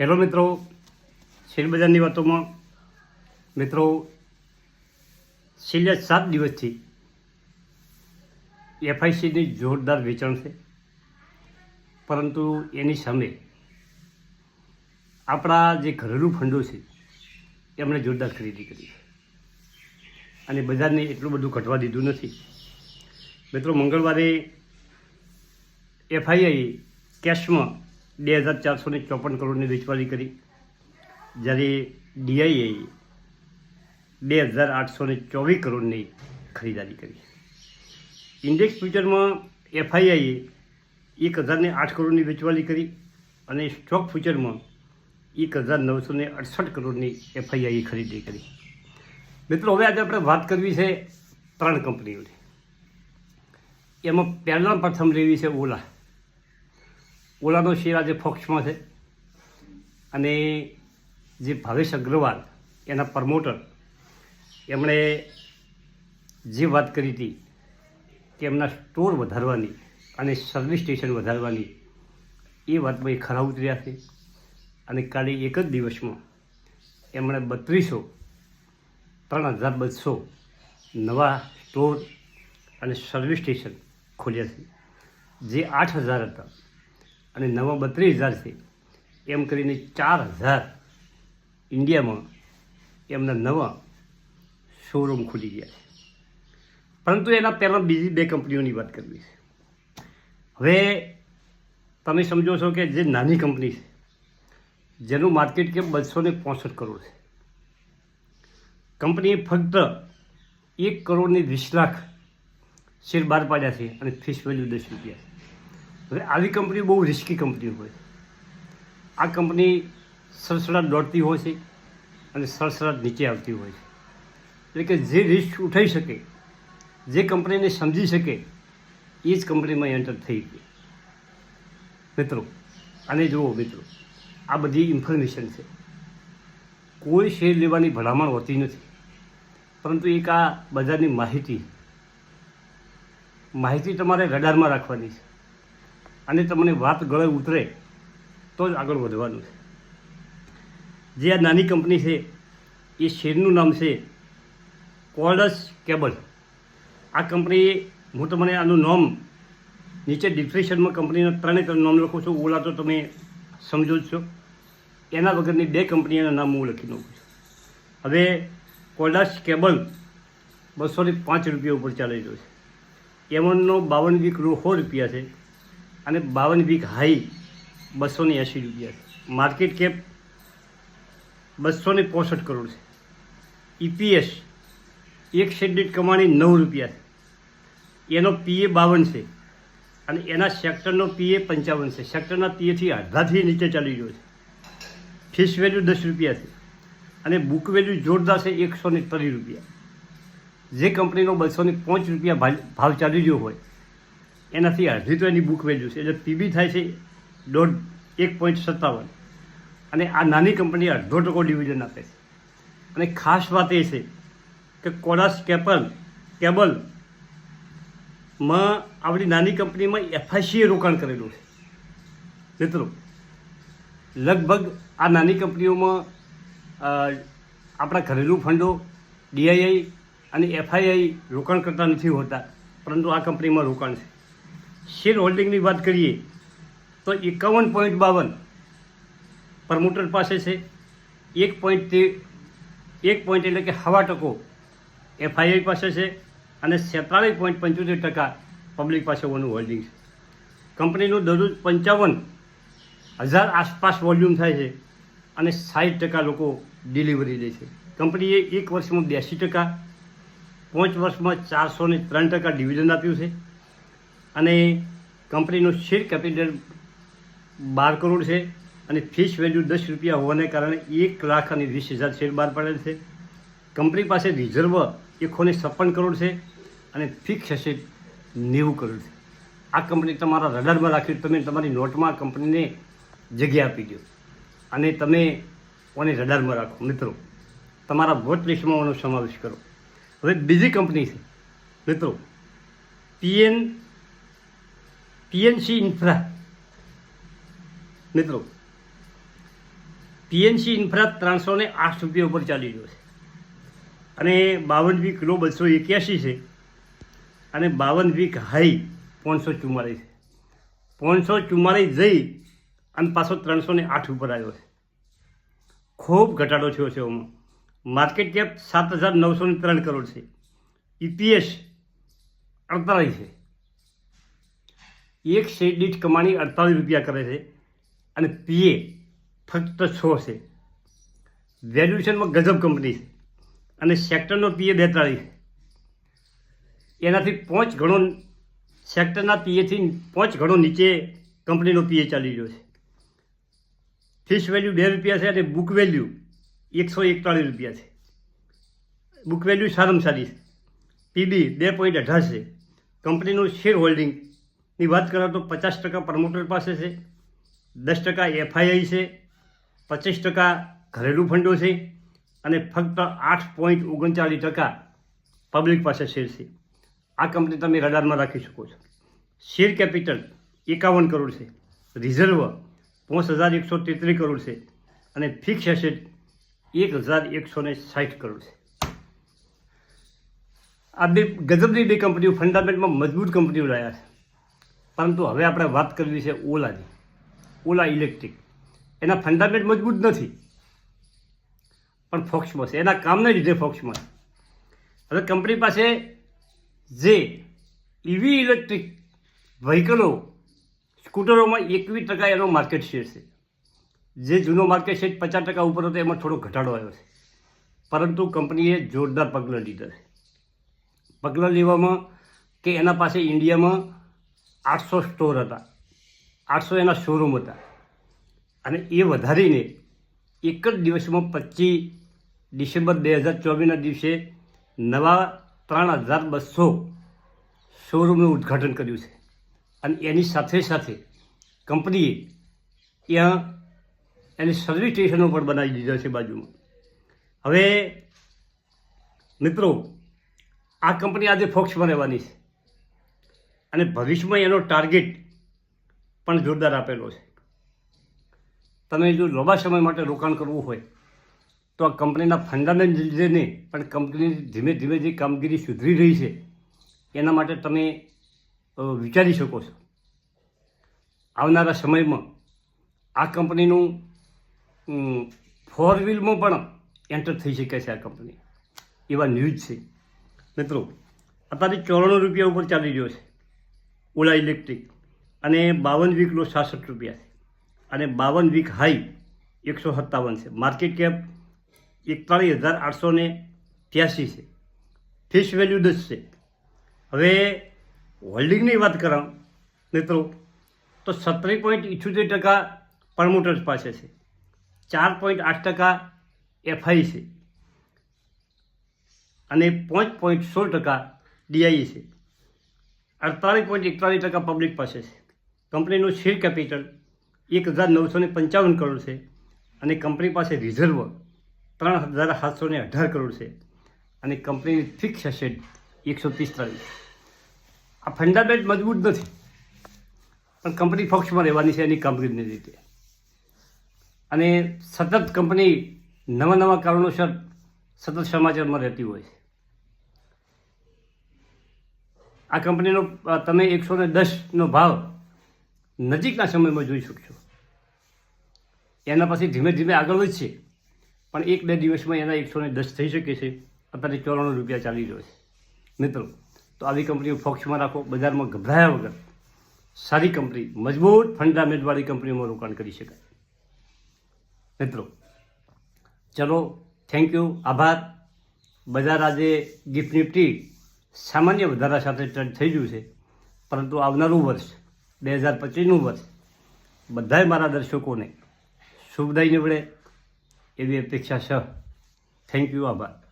Hello મિત્રો, શેરબજારની વાતોમાં. મિત્રો, છેલ્લા સાત દિવસથી એફઆઈસીની જોરદાર વેચાણ છે. પરંતુ એની સામે આપણા જે ઘરેલું ફંડો છે, એમણે જોરદાર ખરીદી કરી છે. અને બજારને એટલું બધું ઘટવા દીધું નથી. મિત્રો, મંગળવારે એફઆઈઆઈ કેશમાં બે હજાર ચારસો ને ચોપન કરોડની વેચવાલી કરી. જ્યારે ડીઆઈએ બે હજાર આઠસો ને ચોવીસ કરોડની ખરીદારી કરી. ઇન્ડેક્સ ફ્યુચરમાં એફઆઈઆઈએ એક હજારને આઠ કરોડની વેચવાલી કરી અને સ્ટોક ફ્યુચરમાં એક હજાર નવસો ને અડસઠ કરોડની એફઆઈઆઈએ ખરીદી કરી. મિત્રો, હવે આજે આપણે વાત કરવી છે ત્રણ કંપનીઓની. એમાં પહેલાં પ્રથમ લેવી છે ઓલા. ઓલાનો શેર આજે ફોક્સમાં છે. અને જે ભાવેશ અગ્રવાલ, એના પ્રમોટર, એમણે જે વાત કરી હતી કે એમના સ્ટોર વધારવાની અને સર્વિસ સ્ટેશન વધારવાની, એ વાતમાં એ ખરા ઉતર્યા છે. અને કાલે એક જ દિવસમાં એમણે બત્રીસો, ત્રણ હજાર બસો નવા સ્ટોર અને સર્વિસ સ્ટેશન ખોલ્યા છે. જે આઠ હજાર હતા. અને નવા બત્રીસ હજાર છે. એમ કરીને ચાર હજાર ઇન્ડિયામાં એમના નવા શોરૂમ ખુલી ગયા છે. પરંતુ એના પહેલાં બીજી બે કંપનીઓની વાત કરવી છે. હવે તમે સમજો છો કે જે નાની કંપની છે, જેનું માર્કેટ કેપ બસો ને પોસઠ કરોડ છે. કંપનીએ ફક્ત એક કરોડની વીસ લાખ શેર બહાર પાડ્યા છે અને ફીસ વેલ્યુ દસ રૂપિયા છે. હવે આવી કંપનીઓ બહુ રિસ્કી કંપની હોય. આ કંપની સડસડાટ દોડતી હોય છે અને સડસડાટ નીચે આવતી હોય છે. એટલે કે જે રિસ્ક ઉઠાઈ શકે, જે કંપનીને સમજી શકે, એ જ કંપનીમાં એન્ટર થઈ ગઈ. મિત્રો અને જુઓ મિત્રો, આ બધી ઇન્ફોર્મેશન છે. કોઈ શેર લેવાની ભલામણ હોતી નથી. પરંતુ એક આ બજારની માહિતી માહિતી તમારે રડારમાં રાખવાની છે. અને તમને વાત ગળે ઉતરે, તો જ આગળ વધવાનું છે. જે આ નાની કંપની છે, એ શેરનું નામ છે કોર્ડસ કેબલ. આ કંપની હું તમને આનું નામ નીચે ડિસ્ક્રિપ્શનમાં કંપનીના ત્રણે ત્રણ નામ લખું છું, ઓલા તો તમે સમજો જ છો. એના વગરની બે કંપનીના નામ હું લખી નાખું છું. હવે કોર્ડસ કેબલ બસો ને પાંચ રૂપિયા ઉપર ચાલી રહ્યો છે. એમનનો બાવન વીક સો રૂપિયા છે. અને બાવન વીક હાઈ બસો ને એંશી રૂપિયા છે. માર્કેટ કેપ બસો ને પોસઠ કરોડ છે. ઈપીએસ એક શેડ કમાણી નવ રૂપિયા છે. એનો પીએ બાવન છે અને એના સેક્ટરનો પીએ પંચાવન છે. સેક્ટરના પીએથી અડધાથી નીચે ચાલી રહ્યો છે. ફીસ વેલ્યુ દસ રૂપિયા છે અને બુક વેલ્યુ જોરદાર છે એકસો ને રૂપિયા. જે કંપનીનો બસો ને પાંચ રૂપિયા ભાવ ચાલી રહ્યો હોય એનાથી અડધી તો એની બુક વેલ્યુ છે. એટલે પીબી થાય છે દોઢ, એક પોઈન્ટ સત્તાવન. અને આ નાની કંપની અડધો ટકો ડિવિઝન આપે છે. અને ખાસ વાત એ છે કે કોડાસ કેપલ, કેબલમાં આપણી નાની કંપનીમાં એફઆઈસીએ રોકાણ કરેલું છે. મિત્રો, લગભગ આ નાની કંપનીઓમાં આપણા ઘરેલું ફંડો ડીઆઈઆઈ અને એફઆઈઆઈ રોકાણ કરતા નથી હોતા, પરંતુ આ કંપનીમાં રોકાણ છે. શેર હોલ્ડિંગની વાત કરીએ, તો એકાવન પોઈન્ટ બાવન પ્રમોટર પાસે છે. એક પોઈન્ટ તે, એક પોઈન્ટ એટલે કે હવા ટકો એફઆઈઆઈ પાસે છે અને સેતાળીસ પોઈન્ટ પંચોતેર ટકા પબ્લિક પાસે હોવાનું હોલ્ડિંગ છે. કંપનીનું દરરોજ પંચાવન હજાર આસપાસ વોલ્યુમ થાય છે અને સાઠ ટકા લોકો ડિલિવરી લે છે. કંપનીએ એક વર્ષમાં બ્યાસી ટકા, પાંચ વર્ષમાં ચારસો ત્રણ ટકા ડિવિડન્ડ આપ્યું છે. અને કંપનીનું શેર કેપિટલ બાર કરોડ છે અને ફીસ વેલ્યુ દસ રૂપિયા હોવાને કારણે એક લાખ અને વીસ હજાર શેર બહાર પડેલ છે. કંપની પાસે રિઝર્વ એકોને છપ્પન કરોડ છે અને ફિક્સ એસેટ નેવું કરોડ છે. આ કંપની તમારા રડારમાં રાખ્યું તમે તમારી નોટમાં કંપનીને જગ્યા આપી દો. અને તમે ઓને રડારમાં રાખો. મિત્રો, તમારા વોટ લિસ્ટમાં એનો સમાવેશ કરો. હવે બીજી કંપની છે. મિત્રો પીએન પીએનસી ઇન્ફ્રા મિત્રો. પીએનસી ઇન્ફ્રા ત્રણસો ને આઠ રૂપિયા ઉપર ચાલી રહ્યો છે. અને બાવન વીક લો બસો એક્યાસી છે. અને બાવન વીક હાઈ પાંચસો ચુમ્માળીસ. છે પાંચસો ચુમ્માળીસ જઈ અને પાછો ત્રણસો ને આઠ ઉપર આવ્યો છે. ખૂબ ઘટાડો થયો છે એમાં માર્કેટ કેપ સાત હજાર નવસો ને ત્રણ કરોડ છે. ઈપીએસ અડતાલીસ છે. એક શેર દીઠ કમાણી અડતાલીસ રૂપિયા કરે છે અને પીએ ફક્ત છ છે. વેલ્યુએશનમાં ગજબ કંપની અને સેક્ટરનો પીએ બેતાળીસ. એનાથી પાંચ ગણો સેક્ટરના પીએથી પાંચ ગણો નીચે કંપનીનો પીએ ચાલી રહ્યો છે. ફિશ વેલ્યુ બે રૂપિયા છે અને બુક વેલ્યુ એકસો એકતાળીસ રૂપિયા છે. બુક વેલ્યુ સારામાં સારી છે. પીબી બે પોઈન્ટ અઢાર છે. કંપનીનું શેર હોલ્ડિંગની વાત કરો તો પચાસ ટકા પ્રમોટર પાસે છે, દસ ટકા એફઆઈઆઈ છે, પચીસ ટકા ઘરેલું ફંડો છે અને ફક્ત આઠ પોઈન્ટ ઓગણચાલીસ ટકા પબ્લિક પાસે શેર છે. આ કંપની તમે રડારમાં રાખી શકો છો. શેર કેપિટલ એકાવન કરોડ છે. રિઝર્વ પાંચ હજાર એકસો તેત્રીસ કરોડ છે અને ફિક્સ એસેટ એક હજાર એકસો ને સાઠ કરોડ છે. આ બે ગજબની બે કંપનીઓ ફંડામેન્ટમાં મજબૂત કંપનીઓ રહ્યા છે. પરંતુ હવે આપણે વાત કરવી છે ઓલાની. ઓલા ઇલેક્ટ્રિક. એના ફંડામેન્ટ મજબૂત નથી. પણ ફોક્સમાં છે. એના કામને લીધે ફોક્સમાં. હવે કંપની પાસે જે ઇવી ઇલેક્ટ્રિક વ્હીકલો સ્કૂટરોમાં એકવીસ ટકા એનો માર્કેટ શેર છે. જે જૂનો માર્કેટ શેર પચાસ ટકા ઉપર હતો, એમાં થોડો ઘટાડો આવ્યો છે. પરંતુ કંપનીએ જોરદાર પગલાં લીધા છે. પગલાં લેવામાં કે એના પાસે ઇન્ડિયામાં આઠસો સ્ટોર હતા. આઠસો એના શોરૂમ હતા. અને એ વધારીને એક જ દિવસમાં પચીસ ડિસેમ્બર બે હજાર ચોવીસના દિવસે નવા ત્રણ હજાર બસો શોરૂમનું ઉદ્ઘાટન કર્યું છે. અને એની સાથે સાથે કંપનીએ ત્યાં એની સર્વિસ સ્ટેશનો પણ બનાવી દીધા છે બાજુમાં. હવે મિત્રો, આ કંપની આજે ફોક્સમાં રહેવાની છે. અને ભવિષ્યમાં એનો ટાર્ગેટ પણ જોરદાર આપેલો છે. તમે જો લાંબા સમય માટે રોકાણ કરવું હોય, તો આ કંપનીના ફંડામેન્ટ લીધે નહીં પણ કંપની ધીમે ધીમે જે કામગીરી સુધરી રહી છે, એના માટે તમે વિચારી શકો છો. આવનારા સમયમાં આ કંપનીનું ફોર વ્હીલમાં પણ એન્ટર થઈ શકે છે આ કંપની. એવા ન્યૂઝ છે. મિત્રો અત્યારે ચોરાણું રૂપિયા ઉપર ચાલી રહ્યો છે. ઓલા ઇલેક્ટ્રિક અને બાવન વીકનો સાસઠ રૂપિયા છે. અને બાવન વીક હાઈ એકસો સત્તાવન છે. માર્કેટ કેપ એકતાળીસ હજાર આઠસો ને ત્યાસી છે. ફેસ વેલ્યુ દસ છે. હવે હોલ્ડિંગની વાત કਰਾਂ મિત્રો, તો સત્તરી પોઈન્ટ ઇઠ્યોતેર ટકા પ્રમોટર્સ પાસે છે. ચાર પોઈન્ટ આઠ ટકા એફઆઈ છે. અને પાંચ પોઈન્ટ સોળ ટકા ડીઆઈ છે. અડતાલીસ પોઈન્ટ એકતાલીસ ટકા પબ્લિક પાસે છે. કંપનીનું શેર કેપિટલ એક હજાર નવસો ને પંચાવન કરોડ છે અને કંપની પાસે રિઝર્વ ત્રણ હજાર સાતસો ને અઢાર કરોડ છે અને કંપનીની ફિક્સ એસેટ એકસો પિસ્તાલીસ આ ફંડામેન્ટ મજબૂત નથી. પણ કંપની પક્ષમાં રહેવાની છે એની કામગીરીની રીતે. અને સતત કંપની નવા નવા કારણોસર સતત સમાચારમાં રહેતી હોય છે. આ કંપનીનો તમે એકસો ને દસનો ભાવ નજીકના સમયમાં જોઈ શકશો. એના પછી ધીમે ધીમે આગળ વધશે. પણ એક બે દિવસમાં એના એકસો ને દસ થઈ શકે છે. અત્યારે ચોરાણું રૂપિયા ચાલી રહ્યો છે. મિત્રો, તો આવી કંપનીઓ ફોક્સમાં રાખો. બજારમાં ગભરાયા વગર સારી કંપની, મજબૂત ફંડામેન્ટવાળી કંપનીઓમાં રોકાણ કરી શકાય. મિત્રો, ચલો થેન્ક યુ આભાર. બજાર આજે ગિફ્ટ નિફ્ટી સામાન્ય વધારા સાથે ટ્રેડ થઈ ગયું છે. પરંતુ આવનારું વર્ષ, બે હજાર પચીસનું વર્ષ બધાય મારા દર્શકોને શુભદાય નીવડે. એવી અપેક્ષા છે. થેન્ક યુ આભાર.